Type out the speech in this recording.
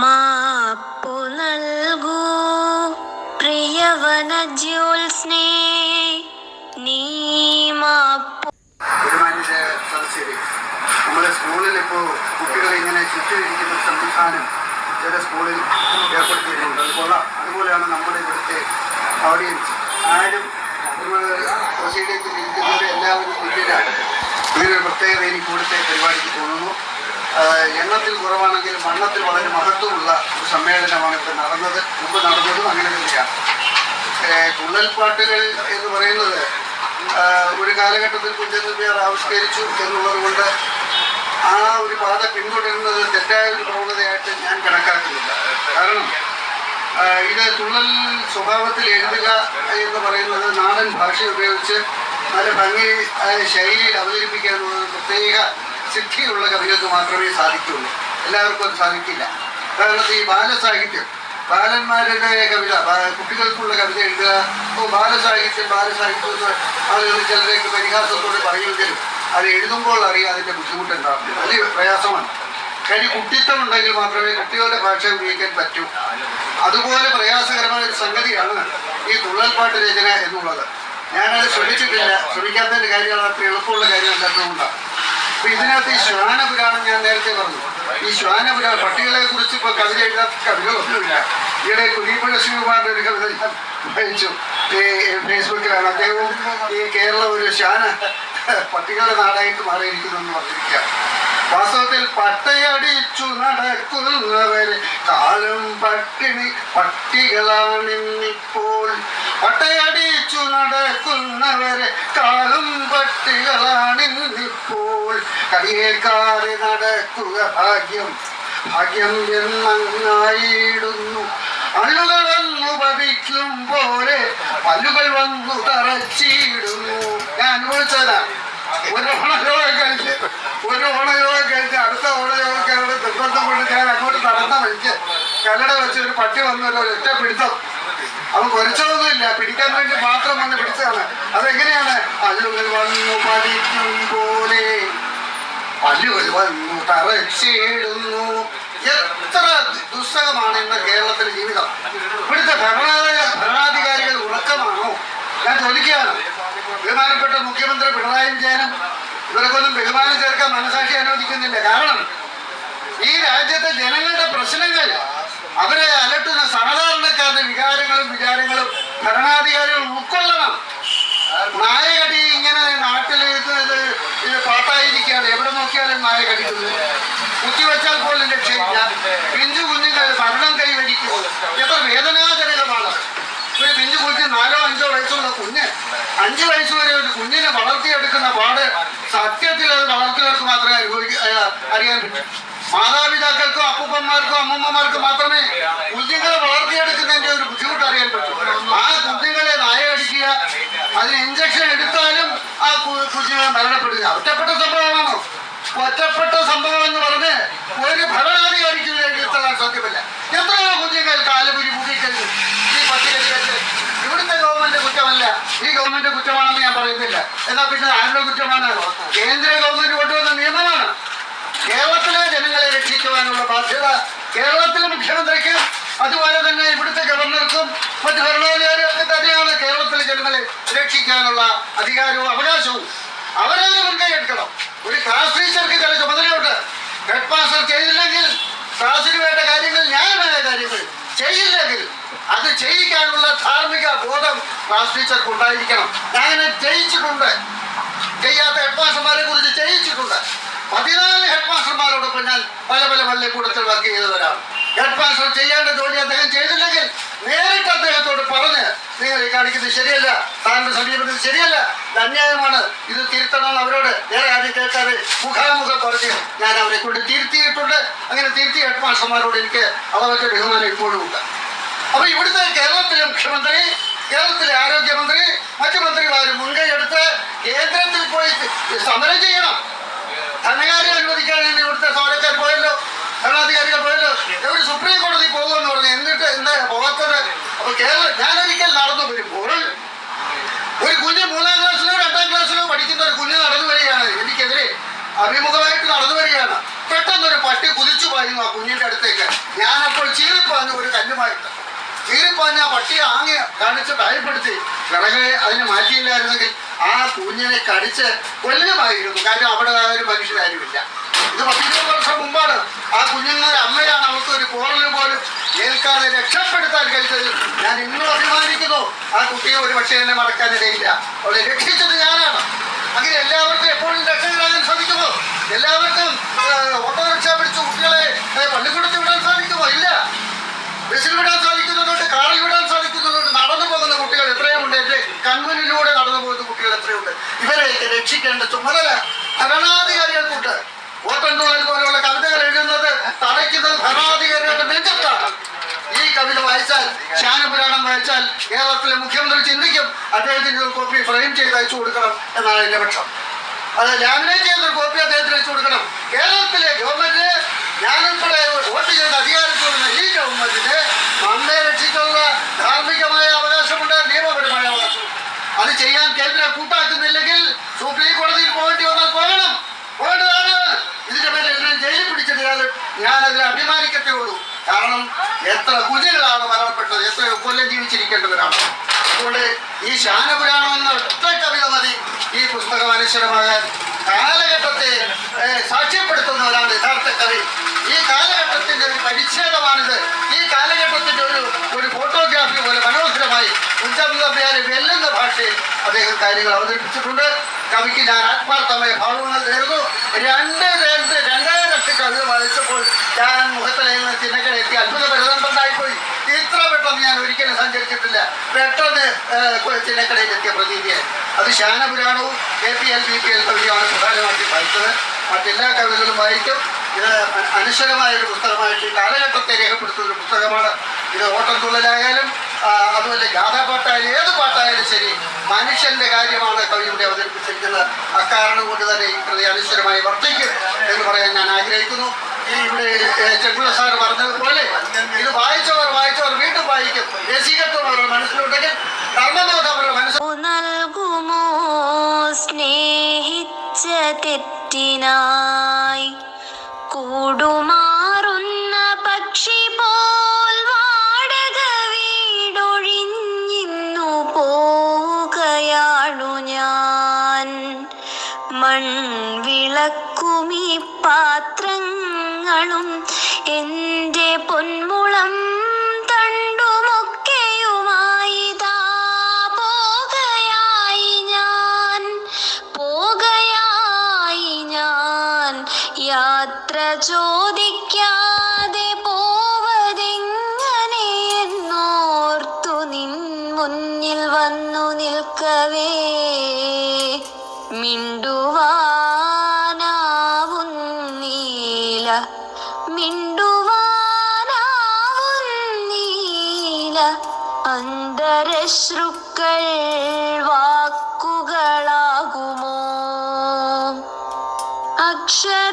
മാപ്പു നൽകൂ. പ്രിയവന ജ്യോത്സ്നേ നീ മാപ്പു. നമ്മുടെ സ്കൂളിൽ ഇപ്പോൾ കുട്ടികളെ ഇങ്ങനെ ചുറ്റിരിക്കുന്ന സംവിധാനം ചില സ്കൂളിൽ ഏർപ്പെടുത്തിയിട്ടുണ്ട്. അത് അതുപോലെയാണ് നമ്മുടെ ഇവിടുത്തെ ഓഡിയൻസ് ആരും പ്രൊസീഡിയത്തിൽ ഇരിക്കുന്നവരെ എല്ലാവരും തുല്യരാണ് ഇങ്ങനെ ഒരു പ്രത്യേകത എനിക്ക് ഇവിടുത്തെ പരിപാടിക്ക് തോന്നുന്നു എണ്ണത്തിൽ കുറവാണെങ്കിലും വണ്ണത്തിൽ വളരെ മഹത്വമുള്ള ഒരു സമ്മേളനമാണ് ഇപ്പം നടന്നത് മുമ്പ് നടന്നതും അങ്ങനെ തന്നെയാണ്. തുള്ളൽപ്പാട്ടുകൾ എന്ന് പറയുന്നത് ഒരു കാലഘട്ടത്തിൽ കുഞ്ചൻ നമ്പ്യാർ ആവിഷ്കരിച്ചു എന്നുള്ളത് കൊണ്ട് ആ ഒരു പാത പിന്തുടരുന്നത് തെറ്റായ ഒരു പ്രവണതയായിട്ട് ഞാൻ കണക്കാക്കുന്നില്ല. കാരണം ഇത് തുള്ളൽ സ്വഭാവത്തിൽ എഴുതുക എന്ന് പറയുന്നത് നാടൻ ഭാഷ ഉപയോഗിച്ച് നല്ല ഭംഗി ശൈലി എന്നുള്ളത് പ്രത്യേക സിദ്ധിയുള്ള കവികൾക്ക് മാത്രമേ സാധിക്കുള്ളൂ. എല്ലാവർക്കും അത് സാധിക്കില്ല. കാരണം ഈ ബാലസാഹിത്യം. ബാലന്മാരുടെ കവിത കുട്ടികൾക്കുള്ള കവിത എഴുതുക. അപ്പോൾ ബാലസാഹിത്യം ബാലസാഹിത്യം എന്ന് ആളുകൾ ചിലരേക്ക് പരിഹാസത്തോടെ പറയുമെങ്കിലും അത് എഴുതുമ്പോൾ അറിയാം അതിന്റെ ബുദ്ധിമുട്ട് ഉണ്ടാവും വലിയ പ്രയാസമാണ്. കാര്യം കുട്ടിത്തം ഉണ്ടെങ്കിൽ മാത്രമേ കുട്ടികളുടെ ഭാഷ ഉപയോഗിക്കാൻ പറ്റൂ. അതുപോലെ പ്രയാസകരമായ ഒരു സംഗതിയാണ് ഈ തുള്ളൽപ്പാട്ട് രചന എന്നുള്ളത്. ഞാനത് ശ്രമിച്ചിട്ടില്ല. ശ്രമിക്കാത്തതിന്റെ കാര്യങ്ങൾ അത്ര എളുപ്പമുള്ള കാര്യമല്ലാത്തതുകൊണ്ടാണ്. അപ്പൊ ഇതിനകത്ത് ഈ ശ്വാനപുരാണം ഞാൻ നേരത്തെ പറഞ്ഞു. ഈ ശ്വാനപുരാണം പട്ടികളെ കുറിച്ച് ഇപ്പൊ കവിത എഴുതാത്ത കവികളൊന്നുമില്ല ഈയിടെ കുഞ്ഞിപ്പുഴ ശിവകുമാറിന്റെ ഒരു കവിത വായിച്ചു. ഫേസ്ബുക്കിലാണ്. അദ്ദേഹവും ഈ കേരളം ഒരു ശ്വാന പട്ടികളുടെ നാടായിട്ട് മാറിയിരിക്കുന്നു എന്ന് പറഞ്ഞിരിക്കുക. വാസ്തവത്തിൽ പട്ടയടിച്ചു നടക്കുന്നവര് കാലം പട്ടിണി പട്ടികളാണിന്നിപ്പോൾ. പട്ടയടിച്ചു നടക്കുന്നവര് കാലും പട്ടികളാണിന്നിപ്പോൾ കടിയേൽക്കാതെ നടക്കുക ഭാഗ്യം. ഭാഗ്യം എന്നങ്ങായിടുന്നു. അള്ളുകൾ വന്നു പതിക്കും പോലെ പല്ലുകൾ വന്നു തറച്ചിടുന്നു. ഞാൻ അനുഭവിച്ചതാ ഒരു ഓണയോഗം. കഴിച്ച് ഒരു ഓണയോഗം. കഴിച്ച് അടുത്ത ഓണയോഗക്കാരുടെ നിർബന്ധം കൊണ്ട് ഞാൻ അങ്ങോട്ട് നടന്ന വഴിക്ക് കല്ലട വെച്ച് ഒരു പട്ടി വന്നല്ലോ ഒറ്റ പിടുത്തം. അവൻ കുറച്ചതൊന്നുമില്ല പിടിക്കാൻ വേണ്ടി മാത്രം വന്ന് പിടിച്ചതാണ്. അതെങ്ങനെയാണ്? അല്ലുകൾ വന്നു പതിക്കും പോലെ പല്ലുകൾ വന്നു തറച്ചിടുന്നു എത്ര ദുസ്സഹമാണ് ഇന്ന് കേരളത്തിലെ ജീവിതം. ഇവിടുത്തെ ഭരണാധി ഭരണാധികാരികൾ ഉറക്കമാണോ? ഞാൻ ചോദിക്കുകയാണ്. ബഹുമാനപ്പെട്ട മുഖ്യമന്ത്രി പിണറായി വിജയനും ഇവർക്കൊന്നും ബഹുമാനം ചേർക്കാൻ മനസാക്ഷി അനുവദിക്കുന്നില്ല. കാരണം ഈ രാജ്യത്തെ ജനങ്ങളുടെ പ്രശ്നങ്ങൾ അവരെ അലട്ടുന്ന സാധാരണക്കാരുടെ വികാരങ്ങളും വിചാരങ്ങളും ഭരണാധികാരികൾ ഉൾക്കൊള്ളണം. നായകടി ഇങ്ങനെ നാട്ടിൽ പാട്ടായിരിക്കുകയാണ്. അഞ്ചു വയസ്സ് വരെ ഒരു കുഞ്ഞിനെ വളർത്തിയെടുക്കുന്ന പാട് സത്യത്തിൽ അത് വളർത്തിയവർക്ക് മാത്രമേ അനുഭവിക്ക ആ, അറിയാൻ പറ്റൂ. മാതാപിതാക്കൾക്കും അപ്പൂപ്പന്മാർക്കും അമ്മൂമ്മമാർക്കോ മാത്രമേ കുഞ്ഞുങ്ങളെ വളർത്തിയെടുക്കുന്നതിന്റെ ഒരു ബുദ്ധിമുട്ട് അറിയാൻ പറ്റും. ആ കുഞ്ഞുങ്ങളെ നായടിക്കുക അതിന് ഇഞ്ചക്ഷൻ എടുത്താലും ആ കുഞ്ഞുങ്ങളെ മരണപ്പെടുക. ഒറ്റപ്പെട്ട സംഭവമാണോ? ഒറ്റപ്പെട്ട സംഭവം എന്ന് പറഞ്ഞ് ഒരു ഭരണാധികാരിക്ക് എഴുത്തള്ളാൻ സാധ്യമല്ല എത്രയോ കുഞ്ഞുങ്ങൾ കാലുപുരി മുടിക്കരുത് ഈ പട്ടികയിൽ വെച്ച് ഇവിടുത്തെ ഗവൺമെന്റ് കുറ്റമല്ല ഈ ഗവൺമെന്റ് കുറ്റമാണെന്ന് ഞാൻ പറയുന്നില്ല. എന്നാൽ പിന്നെ ആരുടെ കുറ്റമാണ്? കേന്ദ്ര ഗവൺമെന്റ് കൊണ്ടുവന്ന നിയമമാണ്. കേരളത്തിലെ ജനങ്ങളെ രക്ഷിക്കുവാനുള്ള ബാധ്യത കേരളത്തിലെ മുഖ്യമന്ത്രിക്ക് അതുപോലെ തന്നെ ഇവിടുത്തെ ഗവർണർക്കും മറ്റ് ഭരണാധികാരികൾക്കും തന്നെയാണ് കേരളത്തിലെ ജനങ്ങളെ രക്ഷിക്കാനുള്ള അധികാരവും അവകാശവും. അവരതിന് മുൻകൈ എടുക്കണം. ഒരു ക്ലാസ് ടീച്ചർക്ക് ചില ചുമതലയുണ്ട്. ഹെഡ് മാസ്റ്റർ ചെയ്തില്ലെങ്കിൽ ക്ലാസ്സിന് വേണ്ട കാര്യങ്ങൾ ന്യായമായ കാര്യങ്ങൾ ചെയ്യില്ലെങ്കിൽ അത് ചെയ്യിക്കാനുള്ള ധാർമ്മിക ബോധം ക്ലാസ് ടീച്ചർക്ക് ഉണ്ടായിരിക്കണം. ഞാൻ അങ്ങനെ ജയിച്ചിട്ടുണ്ട്. ചെയ്യാത്ത ഹെഡ് മാസ്റ്റർമാരെ കുറിച്ച് ജയിച്ചിട്ടുണ്ട്. പതിനാല് ഹെഡ് മാസ്റ്റർമാരോടൊപ്പം ഞാൻ പല പല പള്ളിക്കൂടത്തിൽ വർക്ക് ചെയ്തവരാണ്. ഹെഡ് മാസ്റ്റർ ചെയ്യേണ്ട ജോലി അദ്ദേഹം ചെയ്തില്ലെങ്കിൽ നേരിട്ട് അദ്ദേഹത്തോട് പറഞ്ഞ് നിങ്ങൾ ഈ കാണിക്കുന്നത് ശരിയല്ല. താങ്കളുടെ സമീപനം ശരിയല്ല. ഇത് അന്യായമാണ്. ഇത് തിരുത്തണമെന്ന് അവരോട്. വേറെ ആരും കേൾക്കാതെ മുഖാമുഖം പറഞ്ഞ് ഞാൻ അവരെ കൊണ്ട് തിരുത്തിയിട്ടുണ്ട്. അങ്ങനെ തിരുത്തിയ ഹെഡ് മാസ്റ്റർമാരോട് എനിക്ക് അളവറ്റ ബഹുമാനം ഇപ്പോഴും ഉണ്ട്. അപ്പൊ ഇവിടുത്തെ കേരളത്തിലെ മുഖ്യമന്ത്രി കേരളത്തിലെ ആരോഗ്യമന്ത്രി മറ്റു മന്ത്രിമാരും മുൻകൈ എടുത്ത് കേന്ദ്രത്തിൽ പോയി സമരം ചെയ്യണം. ധനകാര്യം അനുവദിക്കാൻ വേണ്ടി ഇവിടുത്തെ സമരക്കാർ പോയല്ലോ ഭരണാധികാരികൾ പോയല്ലോ. ഇവർ സുപ്രീം കോടതി പോകുമെന്ന് പറഞ്ഞു എന്നിട്ട് എന്താ പോകാത്തത്? അപ്പൊ കേരളം ഞാനൊരിക്കൽ നടന്നു. വരുമ്പോൾ ഒരു കുഞ്ഞ് മൂന്നാം ക്ലാസ്സിലോ രണ്ടാം ക്ലാസ്സിലോ പഠിക്കുന്ന ഒരു കുഞ്ഞ് നടന്നു വരികയാണ്. എനിക്കെതിരെ അഭിമുഖമായിട്ട് നടന്നു വരികയാണ്. പെട്ടെന്നൊരു പട്ടി കുതിച്ചു പായുന്നു ആ കുഞ്ഞിന്റെ അടുത്തേക്ക്. ഞാനപ്പോൾ ഞാൻ ഒരു ചീറിപ്പാഞ്ഞ ആ പട്ടി ആങ്ങി കാണിച്ച് ഭയപ്പെടുത്തി. പിറകെ അതിനെ മാറ്റിയില്ലായിരുന്നെങ്കിൽ ആ കുഞ്ഞിനെ കടിച്ച് കൊല്ലമായിരുന്നു കാര്യം അവിടെ ഒരു മനുഷ്യരാരുമില്ല ഇത് പത്തിരുപത് വർഷം മുമ്പാണ്. ആ കുഞ്ഞുങ്ങളുടെ അമ്മയാണ് അവർക്ക് ഒരു കോറൽ പോലും ഏൽക്കാതെ രക്ഷപ്പെടുത്താൻ കഴിച്ചത്. ഞാൻ ഇന്നും അഭിമാനിക്കുന്നു. ആ കുട്ടിയെ ഒരു പക്ഷേ എന്നെ മറക്കാനിടയില്ല. അവളെ രക്ഷിച്ചത് ഞാനാണ്. അങ്ങനെ എല്ലാവർക്കും എപ്പോഴും രക്ഷകരാകാൻ സാധിക്കുമോ? എല്ലാവർക്കും ഓട്ടോറിക്ഷ പിടിച്ച് കുട്ടികളെ പള്ളിക്കൂടത്തിൽ വിടാൻ സാധിക്കുമോ? ഇല്ല. ബസ്സിൽ വിടാൻ എന്റെ നടന്നു പോകുന്ന കുട്ടികൾ എത്രയുണ്ട്? ഇവരെയൊക്കെ രക്ഷിക്കേണ്ട ചുമതല ഭരണാധികാരികൾക്കുണ്ട്. ഓട്ടൻതുള്ളൽ പോലെയുള്ള കവിതകൾ എഴുതുന്നത് തടയ്ക്കുന്നത് ഭരണാധികാരികളുടെ നെഞ്ചത്താണ്. ഈ കവിത വായിച്ചാൽ ശാനപുരാണം വായിച്ചാൽ കേരളത്തിലെ മുഖ്യമന്ത്രി ചിന്തിക്കും അദ്ദേഹത്തിന് ഒരു കോപ്പി ഫ്രെയിം ചെയ്ത് അയച്ചു കൊടുക്കണം എന്നാണ് എന്റെ പക്ഷം. അത് ലാമിനേറ്റ് ചെയ്ത ഒരു കോപ്പി അദ്ദേഹത്തിന് അയച്ചു കൊടുക്കണം. കേരളത്തിലെ ഗവൺമെന്റ് ഞാനുൾപ്പെടെ വോട്ട് ചെയ്ത് അധികാരത്തിൽ ഈ ഗവൺമെന്റിന് നമ്മെ രക്ഷിക്കുന്ന ധാർമ്മികമായ അത് ചെയ്യാൻ കേന്ദ്രം കൂട്ടാക്കുന്നില്ലെങ്കിൽ സുപ്രീം കോടതിയിൽ പോകേണ്ടി വന്നാൽ പോകണം. പോകേണ്ടതാണ്. ഇതിന്റെ പേരിൽ എന്നെ ജയിലിൽ പിടിച്ചിട്ട് ഞാൻ അതിനെ അഭിമാനിക്കത്തേ ഉള്ളൂ കാരണം എത്ര കുഞ്ഞുങ്ങളാണ് മരണപ്പെട്ടത്. എത്രയോ കൊല്ലം ജീവിച്ചിരിക്കേണ്ടവരാണ്. അതുകൊണ്ട് ഈ ശാനപുരാണം എന്ന ഒറ്റ കവിത മതി. ഈ പുസ്തകം അനശ്വരമാകാൻ കാലഘട്ടത്തെ സാക്ഷ്യപ്പെടുത്തുന്നവരാണ് വെല്ലുന്ന അദ്ദേഹം കാര്യങ്ങൾ അവതരിപ്പിച്ചിട്ടുണ്ട്. കവിക്ക് ഞാൻ ആത്മാർത്ഥമായ ഭാവങ്ങൾ നേർന്നു രണ്ട് രണ്ട് രണ്ടേ ലക്ഷം കവിത വായിച്ചപ്പോൾ ഞാൻ ചിന്നക്കട എത്തി അത്ഭുത പരിതണ്ടായിപ്പോയി ഇത്ര പെട്ടെന്ന് ഞാൻ ഒരിക്കലും സഞ്ചരിച്ചിട്ടില്ല. പെട്ടെന്ന് എത്തിയ പ്രതീതിയായി അത് ശാനപുരാണവും K P L B P L കവിതയാണ് പ്രധാനമായിട്ട് വായിച്ചത്. മറ്റെല്ലാ കവിതകളും വായിക്കും. ഇത് അനശ്വരമായ ഒരു പുസ്തകമായിട്ട് കാലഘട്ടത്തെ രേഖപ്പെടുത്തുന്ന ഒരു പുസ്തകമാണ്. ഇത് ഓട്ടംതുള്ളലായാലും അതുപോലെ ഗാഥാപാട്ടായാലും ഏത് പാട്ടായാലും ശരി മനുഷ്യന്റെ കാര്യമാണ് കവിയുടെ അവതരിപ്പിച്ചിരിക്കുന്നത്. അക്കാരണം കൊണ്ട് തന്നെ ഈ കൃതി അനുസരമായി വർദ്ധിക്കും എന്ന് പറയാൻ ഞാൻ ആഗ്രഹിക്കുന്നു. ഈ ഇവിടെ ചെങ്കുള സാർ പറഞ്ഞതുപോലെ ഇത് മൺവിളക്കുമീ പാത്രങ്ങളും എന്റെ പൊന്മുളം ചോദിക്കാതെ പോവതെങ്ങനെ എന്നോർത്തു നിൻ മുന്നിൽ വന്നു നിൽക്കവേ. മിണ്ടുവാനാവുന്നീല. മിണ്ടുവാനാവുന്നീല. അന്തരശ്രുക്കൾ വാക്കുകളാകുമോ? അക്ഷരങ്ങൾ